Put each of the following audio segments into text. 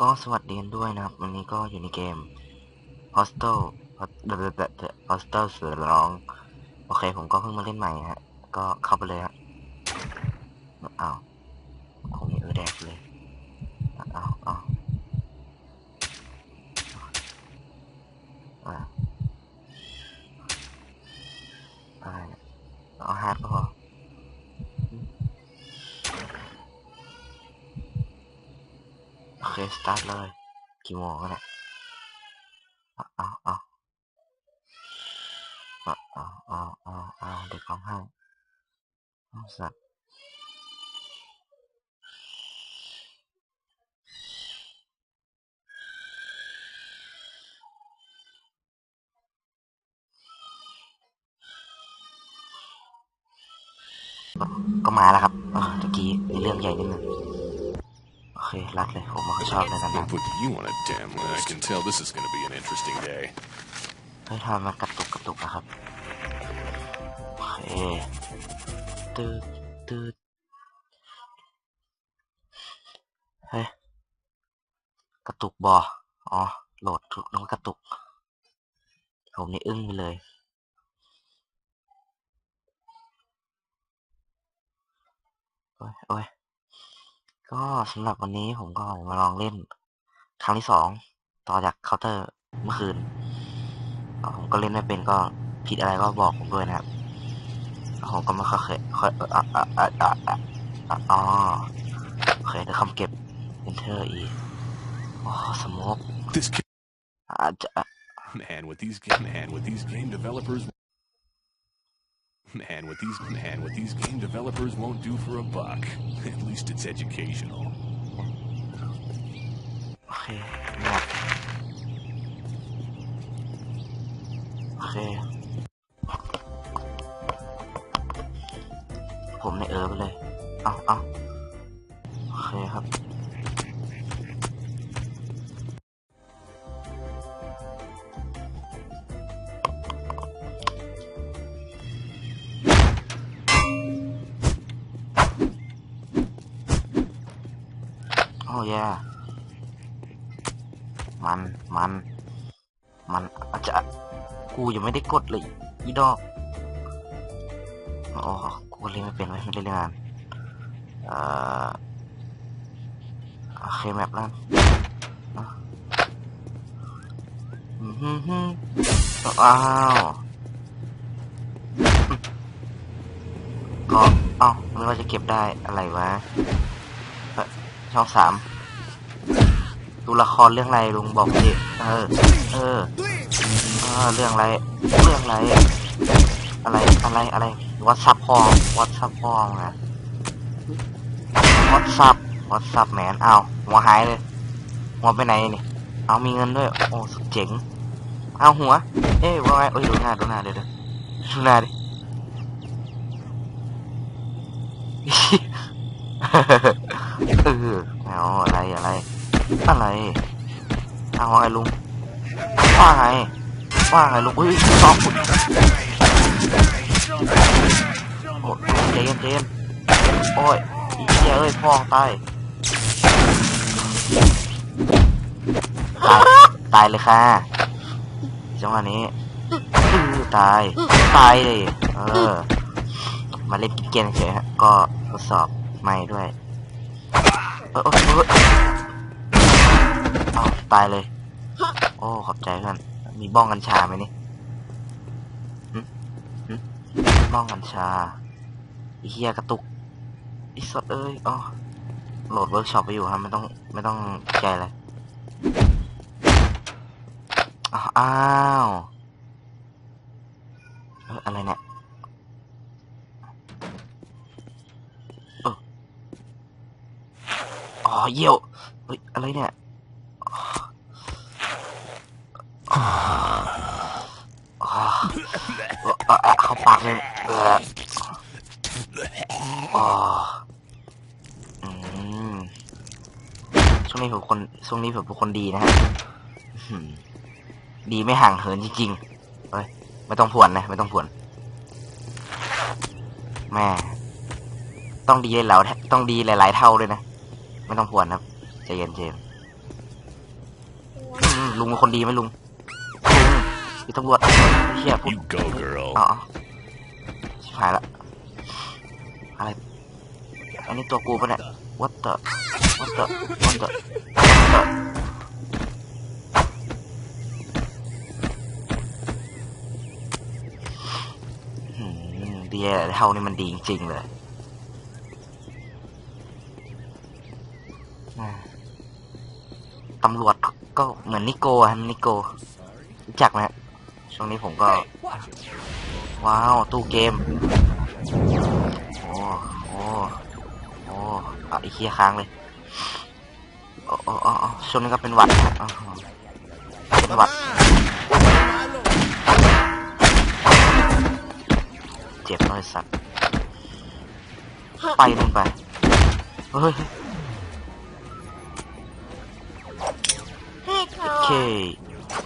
ก็สวัสดีกันด้วยนะครับ วันนี้ก็อยู่ในเกม Hostel Hostel เสือร้อง โอเค ผมก็เพิ่งมาเล่นใหม่ฮะ ก็เข้าไปเลยฮะอ้าวคงมีเออแดกเลย ตาร์ทเลย กี่โมงกันเนี่ยเอาเอาเอาอาเอาอาเอาเด็กของห้างสัตว์ก็มาแล้วครับตะกี้เรื่องใหญ่นิดนึง รัดเลยผมไมาชอบเลยนะ They put you on a damn list. I can tell this is going to be an interesting day. เฮ้ยทำมากระตุกกระตุกนะครับโอเคตืดตืดเฮ้ยกระตุกบออ๋อโหลดถูกแล้วกระตุก ผมนี่อึ้งไปเลย โอ้ยโอ้ย ก็สำหรับวันนี้ผมก็มาลองเล่น ครั้งที่สองต่อจากเคาน์เตอร์เมื่อคืนอ่าผมก็เล่นไม่เป็นก็ผิดอะไรก็บอกผมด้วยนะครับผมก็ไม่ค่อยเคยค่อยเอออะอะอะอะอะอะอ๋อโอเคเดี๋ยวคำเก็บ enter อีกอ๋อสโมก This ca- อาจจะ man with these ga- man with these game developers. Man with these man with these game developers won't do for a buck. At least it's educational. โอเคหมดโอเค ผมในเออไปเลย เอาเอา โอ้ยมัน มัน มันอาจจะกูยังไม่ได้กดเลย อีดอกโอ้กูเล่นไม่เป็นไว้ยไม่ได้เล่นงานเอ่อโอเคแมปแล้วอะอืมฮึ่มฮอ้าวก็เอ้าไม่ว่าจะเก็บได้อะไรวะช่องสาม ดูละครเรื่องอะไรลุงบอกดิเออ เออเออเรื่องอะไร เรื่องอะไร อะไร อะไร อะไร วัดซับพองวัดซับพองนะวัดซับวัดซับแมนเอาหัวหายเลย หัวไปไหนนี่ เอามีเงินด้วย โอ้ สุดเจ๋ง เอาหัว เอ้ยว่าไงเอ้ย ดูหน้า ดูหน้าเดี๋ยวดูหน้าดิเออเอาอะไร อะไร อะไรเอาไงลุงว่าไงว่าไงลุงอุ้ยสองคนโอ้ยเจนเจนโอ้ยอีเหี้ยเอ้ยพ่อตายตายตายเลยค่ะจังหวะนี้ตายตายเลยเออมาเล่นกินเกมเฉยฮะก็ทดสอบไม่ด้วยเออ ตายเลย โอ้ ขอบใจเพื่อน มีบ้องกัญชาไหมนี่หึหึบ้องกัญชาไอีเฮียกระตุกไอีสดเอ้ยอ๋อโหลดเวิร์กช็อปไปอยู่ครับไม่ต้องไม่ต้องใจเลยอ้าวอ้าวเอ้ยอะไรเนี่ยเอออ๋อเยี่ยวเฮ้ยอะไรเนี่ย อ๋อ เข้าปากเลยเออช่วงนี้ผมคนช่วงนี้ผมเป็นคนดีนะฮะดีไม่ห่างเหินจริงๆเฮ้ยไม่ต้องผวนนะไม่ต้องผวนแม่ต้องดีหลายๆต้องดีหลาย ๆ เท่าด้วยนะไม่ต้องผวนครับใจเย็นเจมลุงเป็นคนดีไหมลุง ลุงมีตำรวจเฮียพูด You go, girl. อ๋อชิบหายละ อะไร อันนี้ตัวกูปะเนี่ย what the what the what the what the อืมดีแเท่านี่มันดีจริงๆเลยอ่าตำรวจก็เหมือนนิโก้อะนิโก้รู้จักไหมฮะ ช่วงนี้ผมก็ ว้าว ตู้เกม โอ้ โอ้ โอ้เอาไอ้เคียค้างเลยโอ้โอ้โอ้โอ้ช่วงนี้ก็เป็นหวัดนะอ๋อเป็นหวัด เจ็บน้อยสัตว์ ไปนู่นไป เฮ้ยพี่เธอโอเค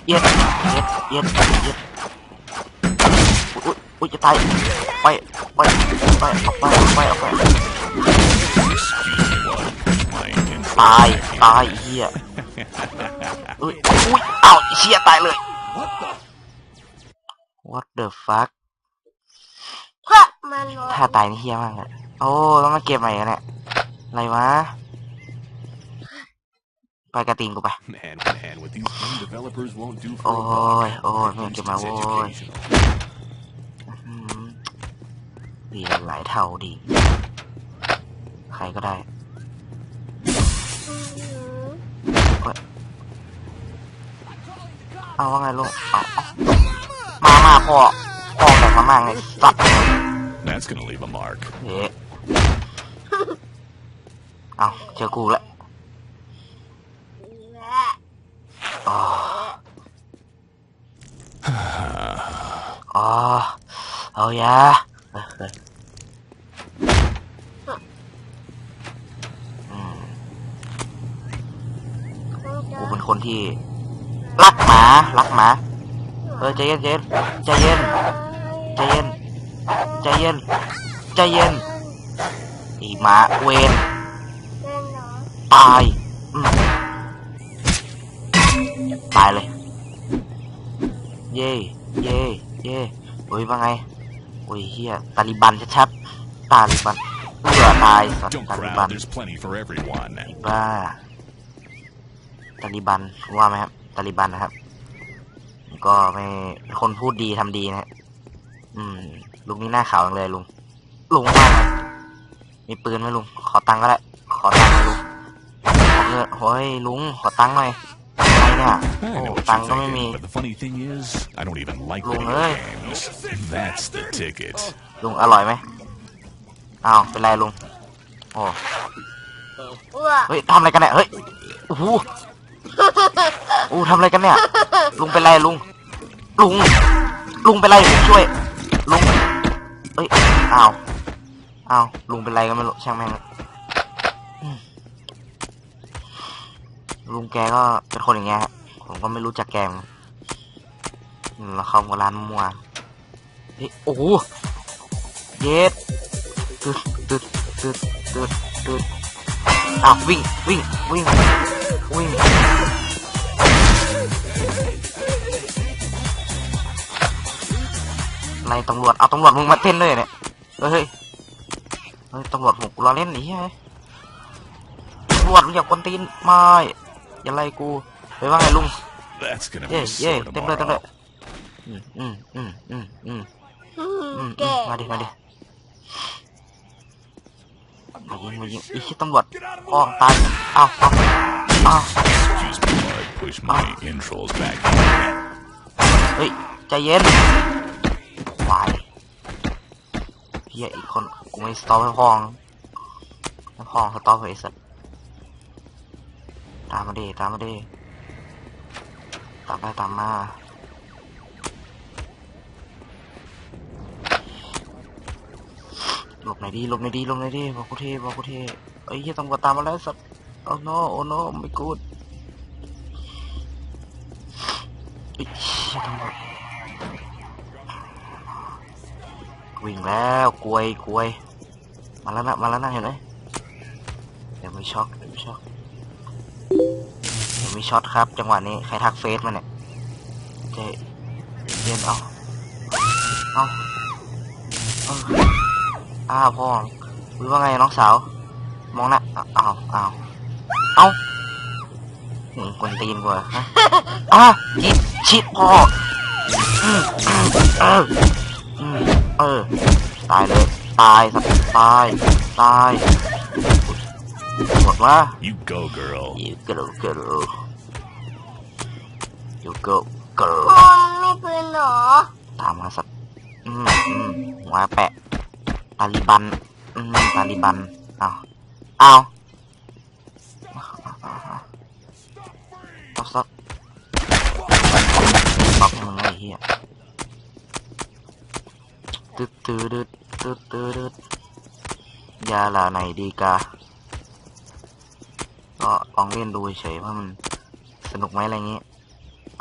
เย็ดเย็ดเย็ดเย็ดอุ๊ยอุ๊ยอุ๊ยจะตายไปไปไปออกไปออกไปออกไป My intro ตาย back in. ตายไอ้เฮียอุ้ยอุ้ยอ้าวไอ้เชี่ยตายเลย what the fuck เพราะมันร้อนถ้าตายนี่เฮียมากเลยโอ้ต้องมาเก็บใหม่กันเนี่ยอะไรวะไป กระติงกูไป Man, man, what these game developers won't do โอ้ยโอ้ยไม่ least เก็บมาโว้ย education. อืมดีหลายเท่าดี ใครก็ได้ เอาว่าไงลูกเอาเอามามาพ่อพ่อแต่งมามั่งไงสัตว์ That's gonna leave a mark. เฮ้เอาเจอกูล้วอ๋ออ๋อเอายาเฮ้ยเฮ้ยอืม กูเป็นคนที่ รักหมา รักหมา เออใจเย็นใจเย็นใจเย็นใจเย็นใจเย็นใจเย็นอีหมาเวนตายตายเลย เย่เย่เย่โอ้ยว่าไง โอ้ยเฮียตาลิบันชัดๆตาลิบันเอือตายสัตว์ Don't ตาลิบัน crowd, there's plenty for everyone. บ้าตาลิบันว่าไหมครับตาลิบันนะครับ ก็ไม่คนพูดดีทำดีนะฮะอืม ลุงนี่หน้าขาวจังเลยลุงลุงว่าไงมีปืนไหมลุง ขอตังค์ก็ได้ขอตังค์หน่อยลุงขอเงินโอ้ยลุง ขอตังค์หน่อยอะไร เนี่ย I โอ้ know what ตัง you're ค์ก็ไม่มี thinking, but the funny thing is, I don't even like Luồng video ơi. games. That's the ticket. ลุงอร่อยไหมอ้าวเป็นไรลุงโอ้อ้วกเฮ้ยทำอะไรกันเนี่ยเฮ้ยโอ้โหโอ้ทำอะไรกันเนี่ย ลุงเป็นไรลุง ลุง ลุงเป็นไรผมช่วย ลุงเอ้ยอ้าวอ้าวลุงเป็นไรก็ไม่รู้ช่างแม่งอืม ลุงแกก็เป็นคนอย่างเงี้ยผมก็ไม่รู้จักแกมันอืมแล้วเข้ามาร้านมัวเฮ้ยโอ้โหเย็ดตึดตึดตึดตึดตึดอ้าววิ่งวิ่งวิ่งวิ่งในตำรวจเอาตำรวจมึงมาเต้นด้วยเนี่ยเฮ้ยเฮ้ยตำรวจผมกูรอเล่นหนีไงตำรวจมึงอยากวนตีนไม่ อย่าไล่กูเฮ้ยว่าไงลุง That's gonna เย่ be เย่ sore เต้นด้วยเต้นด้วย tomorrow. อืมอืมอืมอืมอืมอือืมมแก่มาดิมาดิมายิงมายิงอีกที่ตำรวจอ้อตายอ้าวอ้าวอ้าว Excuse me while I push my intros back in. เฮ้ยใจเย็นวายเฮียอีกคนกูไม่สต็อปให้พ้องให้พ้องสต็อปไอ้สัตว์ ตามมาดิตามมาดิตามไปตามมาหลบไหนดีหลบไหนดีหลบไหนดีบอกกูเทบอกกูเทไอ้ยเหี้ยตำรวจตามมาแล้วสัตว์โอ้ no โอ้ no ไม่กูดไอ้เหี้ยตำรวิ่งแล้วกลวยกลวย มาแล้วนะมาแล้วนะเห็นไหมเดี๋ยวไม่ช็อกเดี๋ยวไม่ช็อก มีช็อตครับ จังหวะนี้ใครทักเฟซมาเนี่ยเจเย็นเอาเอาเอาอ้าวพ่อรือว่าไงน้องสาว มองหนะอ้าวอ้าวเอาหนึ่งคนตีนกว่าฮะอ้าชิดชิดพ่อเออเออ ตายเลย ตายสัตว์ตาย ตาย หมดว่า You go, girl. You go girl You go girl พ่อไม่ปืนเหรอ ตามมาสัตว์อืมอืมหัวแปะตาลิบันอืมตาลิบันเอาเอาเอาสักบล็อกมึงไอ้เหี้ยตึ๊ดตึ๊ดตึ๊ดตึ๊ดตึ๊ดยาลาไหนดีกา ก็ลองเล่นดูเฉยๆว่ามันสนุกไหมอะไรเงี้ย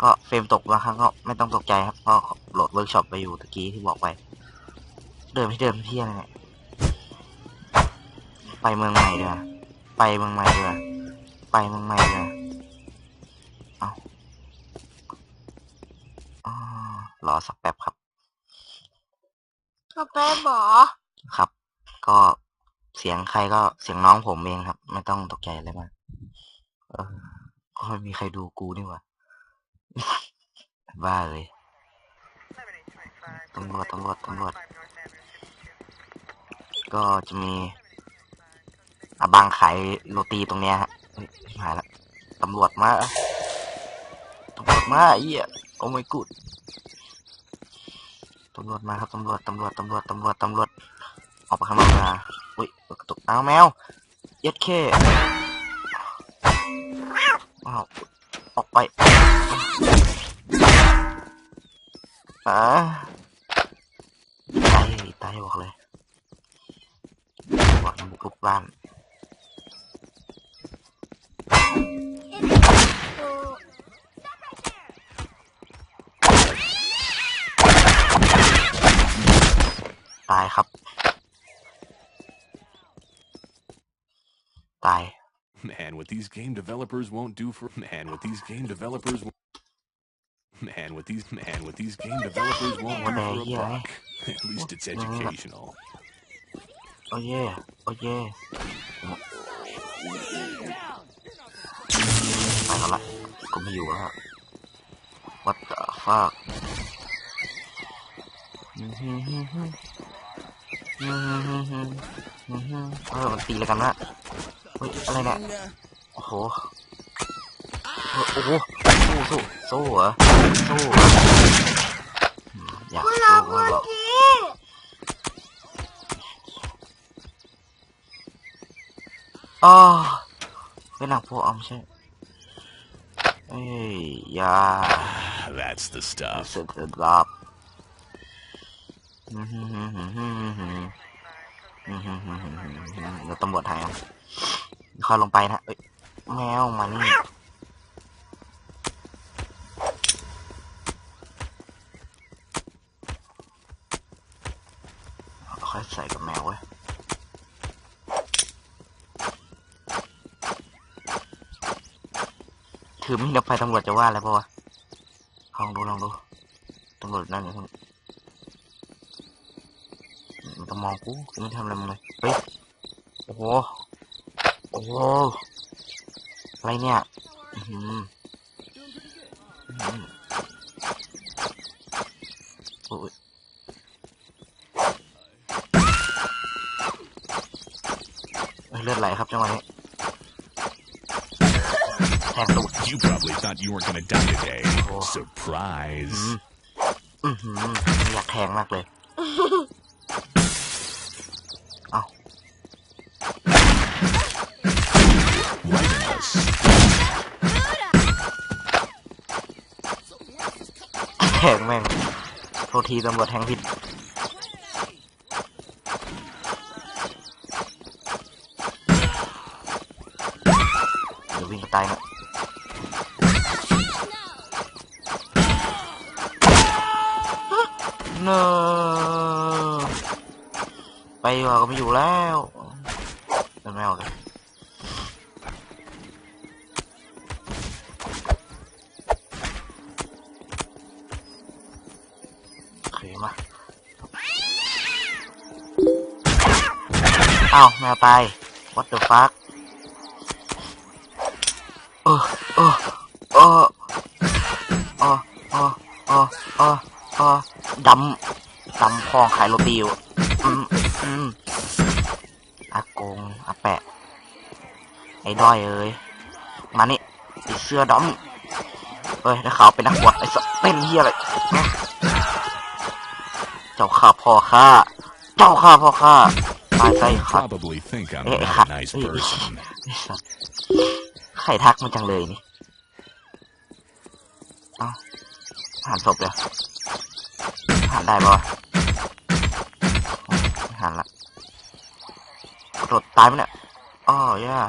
ก็เฟรมตกบางครั้งก็ไม่ต้องตกใจครับเพราะโหลดเวิร์กช็อปไปอยู่ตะกี้ที่บอกไป เดิมที่เดิมที่อะไรเนี่ยไปเมืองใหม่เด้อไปเมืองใหม่เด้อไปเมืองใหม่เด้อเอาอ๋อรอสักแป๊บครับเขาไปบอครับ ก็เสียงใครก็เสียงน้องผมเองครับ ไม่ต้องตกใจอะไรมากเออก็ ไม่มีใครดูกูนี่หว่าบ้าเลยตำรวจตำรวจตำรวจก็จะมีอาบังขายโรตีตรงเนี้ยฮะหายละตำรวจมาตำรวจมาไอ้เหี้ยโอ้ไม่กุดตำรวจมาครับตำรวจตำรวจตำรวจตำรวจตำรวจออกไปข้างนอกมาอุ้ยเปิดกระตุกอ้าแมวเย็ดเค อ้าวออกไปอ่าตายตายบอกเลยบอกมันบุกบ้านตายครับ ตาย Man, what these game developers won't do for man, what these game developers won't Man, what these man, what these game developers won't do for a Yeah. buck. At least it's educational. โอ้เย่โอ้เย่ไปแล้วละกูไม่อยู่แล้ว What the fuck เออมันตีเลยกันนะเฮ้ยอะไรเนี่ย โอ้โหเออโอ้โห สู้สู้สู้เหรอสู้เหรออืมอยากสู้เราก็เมื่อบอกอ๋อเป็นหนังโพอมใช่เอ้ยอยา That's the stuff. สึกลับเดี๋ยวตำรวจไทยอะเข้าลงไปนะเอ้ย แมวมานี่ค่อยใส่กับแมวเว้ยถือมีดออกไปตำรวจจะว่าอะไรปะวะลองดูลองดูตำรวจนั่นอยู่ข้างมันต้องมองกูกูไม่ทำอะไรมึงเลยเฮ้ยโอ้โหโอ้โห อะไรเนี่ยอื้อหืออื้อหือโอ้ยเฮ้ยเลือดไหลครับจังหวะนี้แทงตูด You probably thought you weren't gonna die today. Oh. Surprise. อือหืออยากแทงมากเลย แทงแม่งโทษทีตำรวจแทงผิดเดี๋ยววิ่งตายนะเนอไปดีกว่าก็ไม่อยู่แล้ว อ้าวแมวตาย what the fuck เออเออเออเออเออเออเออเออดำดำพองขายโรตีอยู่อืมอืมอากงอาแปะ ไอ้ด้อยเอ้ย มานี่ไอ้เสื้อดำเอ้ยถ้าขาวเป็นนักบวชไอ้สเต้นเฮียอะไรเจ้าข้าพ่อข้า เจ้าข้าพ่อข้า ตายไส้ขัด Probably think I'm Eh, not ha- a nice eh, person. ไอ้สัสใครทักมาจังเลยนี่เอ้าหันศพเลยหันได้ปะวะไม่หันละกระโดดตายไหมเนี่ยอ๋อย่า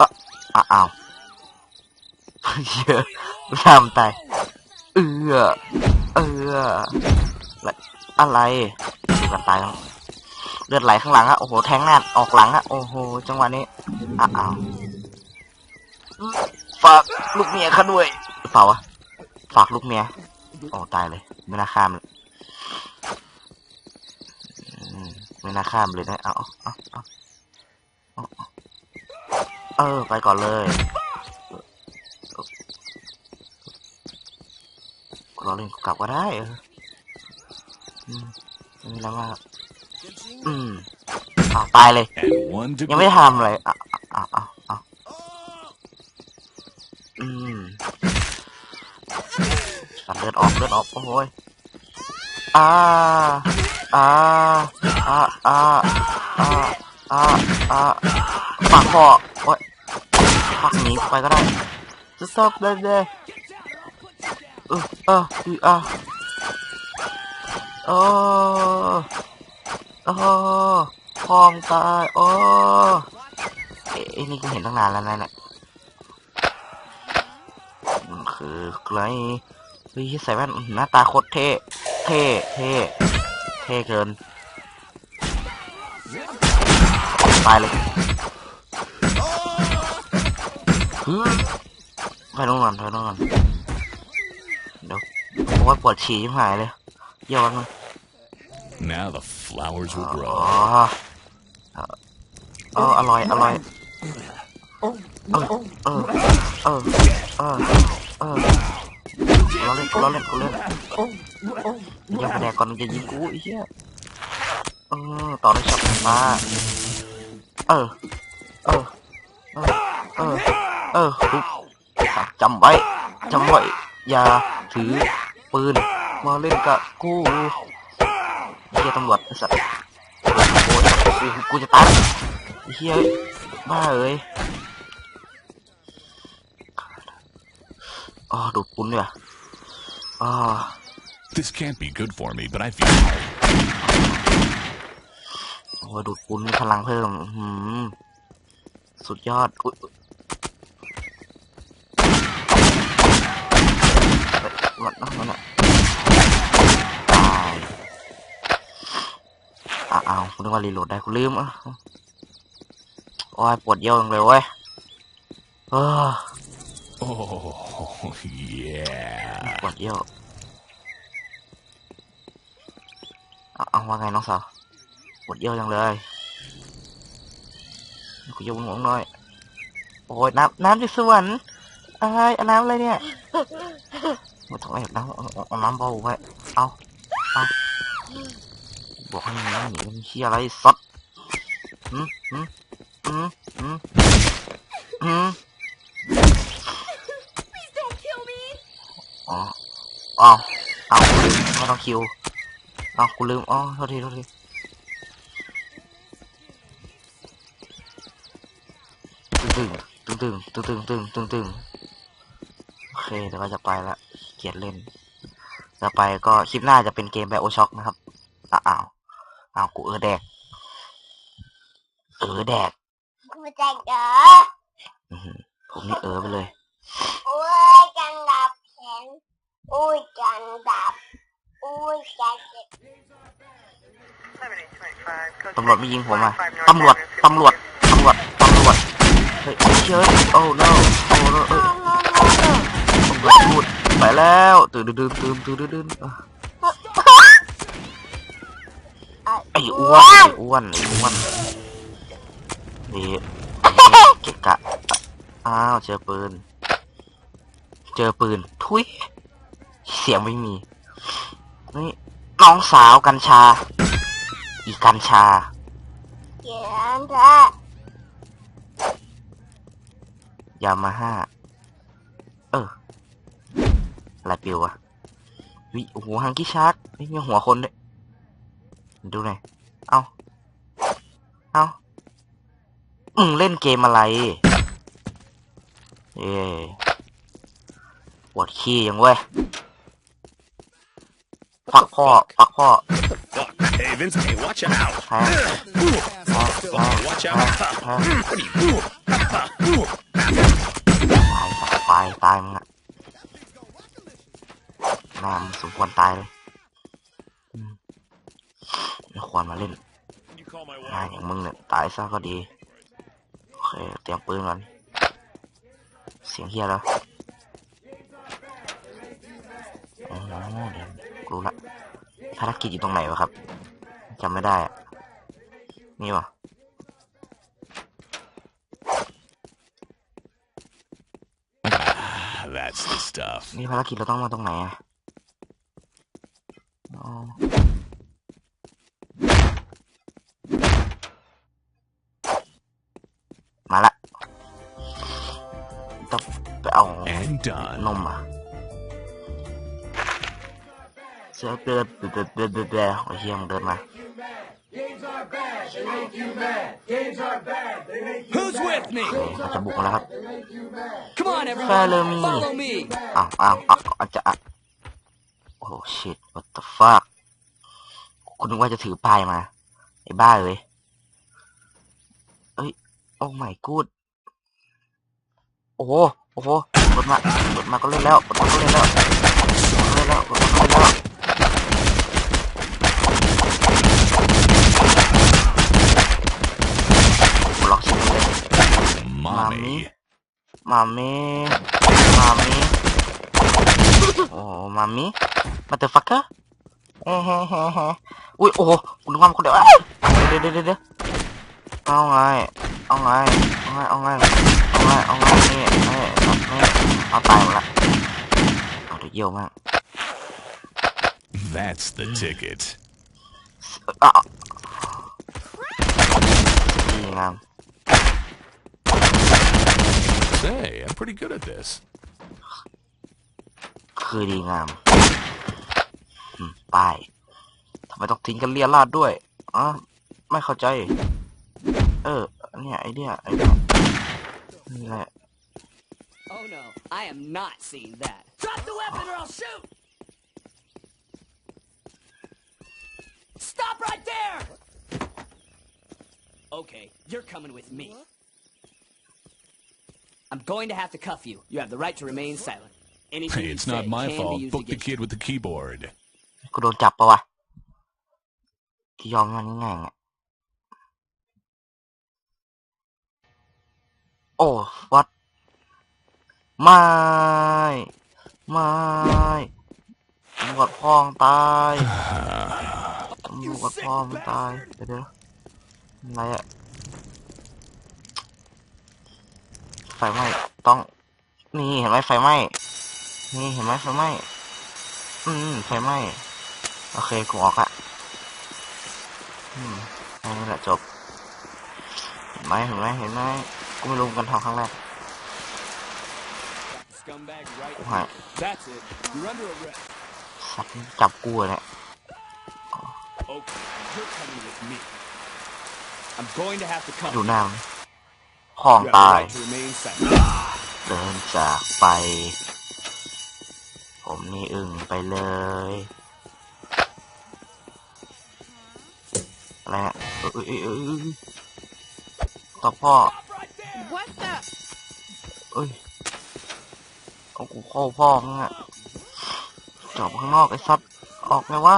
อะอะอ้าวเยอะทำตายเอือเอืออะไรอะไรดู กันตายแล้วเลือดไหลข้างหลังอะโอ้โหแทงหน้าออกหลังอะโอ้โหจังหวะนี้อ้าวฝากลูกเมียข้าด้วยเปล่าวะฝากลูกเมียโอ้ตายเลยไม่น่าข้ามเลยไม่น่าข้ามเลยนะเอาเอาเอาเออ ไปก่อนเลยเราเล่นกลับก็ได้เออ อืมไม่มีอะไรมากอืมอ้าวตายเลย And one ยังไม่ degree. ได้ทำอะไรอะอะอะอะอืมตัดเลือดออกเลือดออกโอ้ยอ่าอ่าอ่าอ่าอ่าอ่าอ่าปากพอโอ้ยปักหนีไปก็ได้จะชอบเลยเลยเออเอออืออะ โอ้โอ้พร้อมตายโอ้เอ๊ะไอ้นี่กูเห็นตั้งนานแล้วนะเนี่ยมันคือใครเฮ้ยใส่แว่นหน้าตาโคตรเท่เท่เท่เท่เกินตายเลยฮึไปลงก่อนไปลงก่อนเดี๋ยวโอ้ยปวดฉี่ชิบหายเลยเยี่ยวมัน Now the flowers will อ๋อ grow. เอออร่อยอร่อยเออเออเออเออเออเราเล่นเราเล่นกูเล่นยังแดกก่อนมันจะยิงกูไอ้เหี้ยเออต่อได้ช็อตไฟฟ้าเออเออเออเออเออปุ๊บจำไว้จำไว้อย่าถือปืนมาเล่นกับกู เหี้ยตำรวจไอ้สัตว์โอ้ยกูจะตายเหี้ยบ้าเอ้ยอ๋อดูดปุ้นดีกว่าอ๋อ This can't be good for me, but I feel โอ้ยดูดปุ้นมีพลังเพิ่มหืมสุดยอดอุ้ยมันมันมันอะตาย อ้าวอ้าวคุณนึกว่ารีโหลดได้คุณลืมอะโอ้ยปวดเยี่ยวจังเลยเว้ยเออ Oh, yeah. ปวดเยี่ยวเอาเอาว่าไงน้องสาวปวดเยี่ยวจังเลยกูยกหัวหน่อยโอ้ยน้ำน้ำจากสวรรค์อะไรเอาน้ำอะไรเนี่ยไม่ต้องแอบน้ำเอาเอาเอาน้ำเบาไว้เอาเอา บอกให้มันหนีมันเฮียอะไรสัดอืมอืมอืมอืมอืมอ๋ออ้าวอ้าวลืมไม่ต้องคิวอ้าคุณลืมอ๋อโทษทีโทษทีตึงตึงตึงตึงตึงตึงตึงโอเคเดี๋ยวก็จะไปละเกียดเล่นจะไปก็คลิปหน้าจะเป็นเกมแบบโอช็อกนะครับอ้าว อ้าวอ้าวกูเออแดก เออแดกกูจะเจออื้อหือผมนี่เออไปเลยโอ้ยจังดับแขนโอ้ยจังดับโอ้ยจังเจ็บตำรวจไม่ยิงผมอะ ตำรวจ ตำรวจ ตำรวจ ตำรวจ เฮ้ยเฮ้ยโอ้ no โอ้ no เอ้ยตำรวจพูดเอไปแล้ว ตื่นตื่นตื่นตื่นตื่นตื่นอะ ไอ้อ้วนไอ้อ้วนไอ้อ้วนนี่เกะกะอ้าวเจอปืน เจอปืน ทุย เสียงไม่มี นี่น้องสาวกัญชา อีกัญชาเขียนแท้ยามาฮ่า เอออะไรปิวอะวิโอ้โหฮังกี้ชาร์กนี่มีหัวคนด้วย ดูหน่อย เอาเอาอืมเล่นเกมอะไร เอ้ปวดขี้ยังเว้ยฟักพ่อฟักพ่อ Fuck. Hey, Vince. Hey, watch out. แพ้แพ้แพ้ Watch แพ้ out. แพ้ What are you? ตายสัตว์ตายตายมึงอะแม่มึงสมควรตายเลยอืม ไม่ควรมาเล่น You call my งานอย่างมึงเนี่ยตายซะก็ดี โอเค เตรียมปืนก่อนเสียงเฮียแล้วอ๋อเดี๋ยวรู้ละภารกิจอยู่ตรงไหนวะครับจำไม่ได้อะนี่วะ That's the stuff. นี่ภารกิจเราต้องมาตรงไหนอะอ๋อ มาละต้องไปเอา And done. นมอะเสือเดินเดินเดินเดินเดินเดินโอ้ยเฮียมึงเดินมา Who's with me? เขาจะบุกมาแล้วครับ Come on, everyone. Follow me. Follow me. อ้าวอ้าวอ้าวอาจจะอะโอ้ shit what the fuck คุณนึกว่าจะถือป้ายมา ไอ้บ้าเลยเอ้ย โอ้ my god โอ้โห โอ้โหกดมากดมาก็เล่นแล้วกดมาก็เล่นแล้วกดมาก็เล่นแล้วกดมาก็เล่นแล้วล็อกชิ้นเลย Mommy. มามีมามีโอ้มามีมาเตอร์ฟักเกอร์เฮ้เฮ้เฮ้เฮ้อุ้ย โอ้โหคุณนึกว่ามันคนเดียว เดี๋ยวเดี๋ยวเดี๋ยวเอาไง เอาไง เอาไง เอาไง เอาไง เอาไง นี่นี่นี่เอาตายหมดละเอาเดี๋ยวมาก That's the ticket. ดีงาม Say, I'm pretty good at this. คือดีงามอืมป้ายทำไมต้องทิ้งกันเลียราดด้วยอะ ไม่เข้าใจ เออ เนี่ย ไอเดียไอเดียนี่แหละ Oh no, I am not seeing that. Drop the weapon or I'll shoot! Stop right there! Okay, you're coming with me. I'm going to have to cuff you. You have the right to remain silent. Anything Hey, you it's say not my can be fault. used Book the against you. kid with the keyboard. กูโดนจับปะวะที่ยอมมันง่ายๆอ่ะ โอ้วัดไม่ไม่ตำรวจพ่องตายตำรวจพ่อมันตายเดี๋ยวเดี๋ยวอะไรอะไฟไหม้ต้อง นี่เห็นไหมไฟไหม้นี่เห็นไหมไฟไหม้อืมไฟไหม้โอเคกูออกละอืมแค่นี้แหละจบเห็นไหมเห็นไหมเห็นไหม กูไม่รู้เหมือนกันทำครั้งแรก Scumbag right What? here. That's it. You're under arrest. สัตว์จับกูอะเนี่ย Okay, you're coming with me. I'm going to have to cuff ดู you. หน้ามันพ่อง You have ตาย the right to remain silent. เดินจากไป ผมนี่อึ้งไปเลย อะไรฮะเอ้ยเอ้ยเอ้ยเอ้ยต่อพ่อ Stop right there! What the? เอ้ยเอากูเข้าพ่อมึงอะจอบข้างนอกไอ้สัตว์ออกไงวะ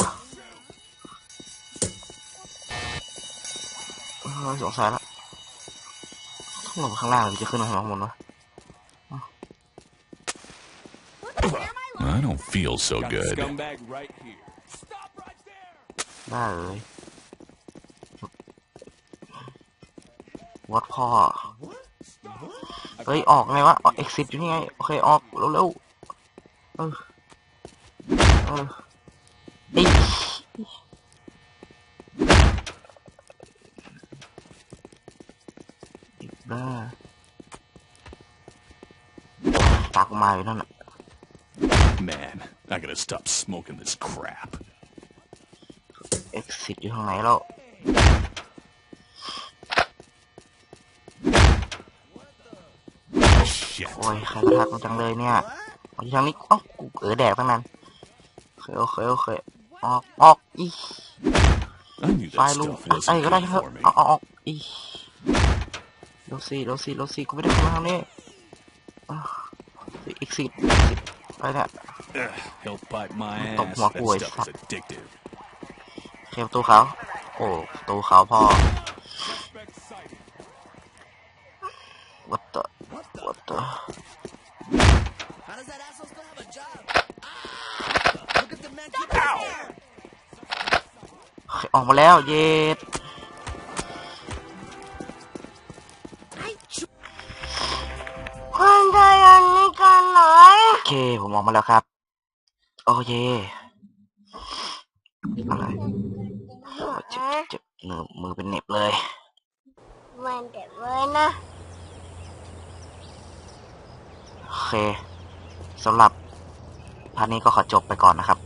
เออสงสัยละต้องลงไปข้างล่างหรือจะขึ้นมาข้างบนวะ What the damn I I don't feel so Got the good. scumbag right here. Stop right there! ได้เลยวัดพ่อ เฮ้ย ออกไงวะ ออก exit อยู่นี่ไง โอเค ออกเร็วๆเออเออไอ้บ้าตากมาอยู่นั่นน่ะ Man, I gotta stop smoking this crap. exit อยู่ทางไหนแล้ว โอ้ยใครกระทักมาจังเลยเนี่ยเอาอยู่ทางนี้เอ้ากูเออแดกตั้งนานโอเคโอเคโอเคออกออกอี I knew ไป that ลุง stuff ไอ้ wasn't ก็ได้ good เถอะ for me. เอาเอาเอาอีโรซี่โรซี่โรซี่กูไม่ได้เข้ามาทางนี้อะอีกสิบไปเนี่ย Ugh, he'll bite my Tộc ass. ngọt That quỷ stuff thật. is addictive. เคประตูเขาโอ้ประตูเขาพ่อ what the what the How does that asshole still have a job? Ah! Look at the man keep Ow! โอเคออก มาแล้ว เย็ดคนเธออย่างนี้กันหน่อยโอเค ผมออกมาแล้วครับ โอเยอะไรโอ้ยเจ็บเจ็บเจ็บมือมือเป็นเหน็บเลยมันเด็กเลยนะโอเคสำหรับพาร์ทนี้ก็ขอจบไปก่อนนะครับสวัสดีครับ